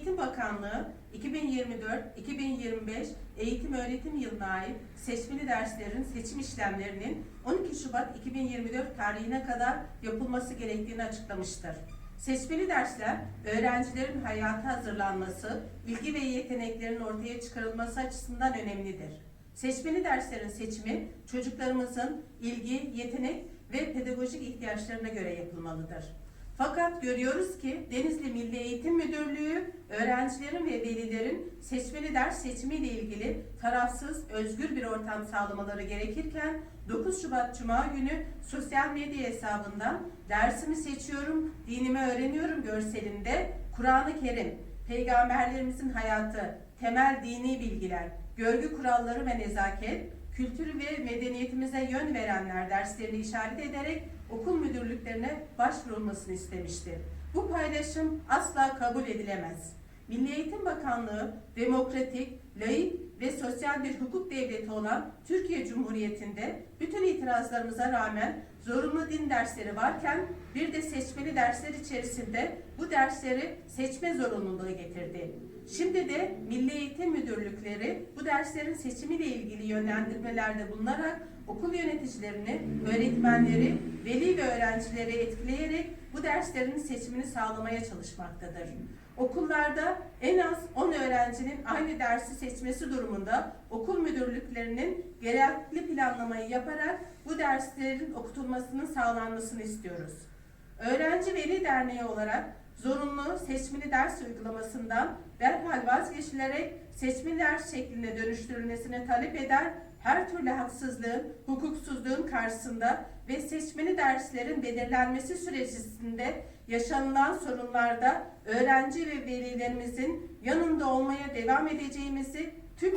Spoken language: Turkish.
Eğitim Bakanlığı 2024-2025 eğitim öğretim yılına ait seçmeli derslerin seçim işlemlerinin 12 Şubat 2024 tarihine kadar yapılması gerektiğini açıklamıştır. Seçmeli dersler, öğrencilerin hayata hazırlanması, bilgi ve yeteneklerin ortaya çıkarılması açısından önemlidir. Seçmeli derslerin seçimi, çocuklarımızın ilgi, yetenek ve pedagojik ihtiyaçlarına göre yapılmalıdır. Fakat görüyoruz ki Denizli Milli Eğitim Müdürlüğü öğrencilerin ve velilerin seçmeli ders seçimiyle ilgili tarafsız, özgür bir ortam sağlamaları gerekirken 9 Şubat Cuma günü sosyal medya hesabından dersimi seçiyorum, dinimi öğreniyorum görselinde Kur'an-ı Kerim, peygamberlerimizin hayatı, temel dini bilgiler, görgü kuralları ve nezaket, kültür ve medeniyetimize yön verenler derslerini işaret ederek okul müdürlüklerine başvurulmasını istemişti. Bu paylaşım asla kabul edilemez. Milli Eğitim Bakanlığı demokratik, laik ve sosyal bir hukuk devleti olan Türkiye Cumhuriyeti'nde bütün itirazlarımıza rağmen zorunlu din dersleri varken bir de seçmeli dersler içerisinde bu dersleri seçme zorunluluğu getirdi. Şimdi de Milli Eğitim Müdürlükleri bu derslerin seçimiyle ilgili yönlendirmelerde bulunarak okul yöneticilerini, öğretmenleri, veli ve öğrencileri etkileyerek bu derslerin seçimini sağlamaya çalışmaktadır. Okullarda en az 10 öğrencinin aynı dersi seçmesi durumunda okul müdürlüklerinin gerekli planlamayı yaparak bu derslerin okutulmasının sağlanmasını istiyoruz. Öğrenci Veli Derneği olarak zorunlu seçmeli ders uygulamasından derhal vazgeçilerek seçmeli ders şekline dönüştürülmesini talep eder, her türlü haksızlığın, hukuksuzluğun karşısında ve seçmeli derslerin belirlenmesi sürecinde yaşanılan sorunlarda öğrenci ve velilerimizin yanında olmaya devam edeceğimizi tüm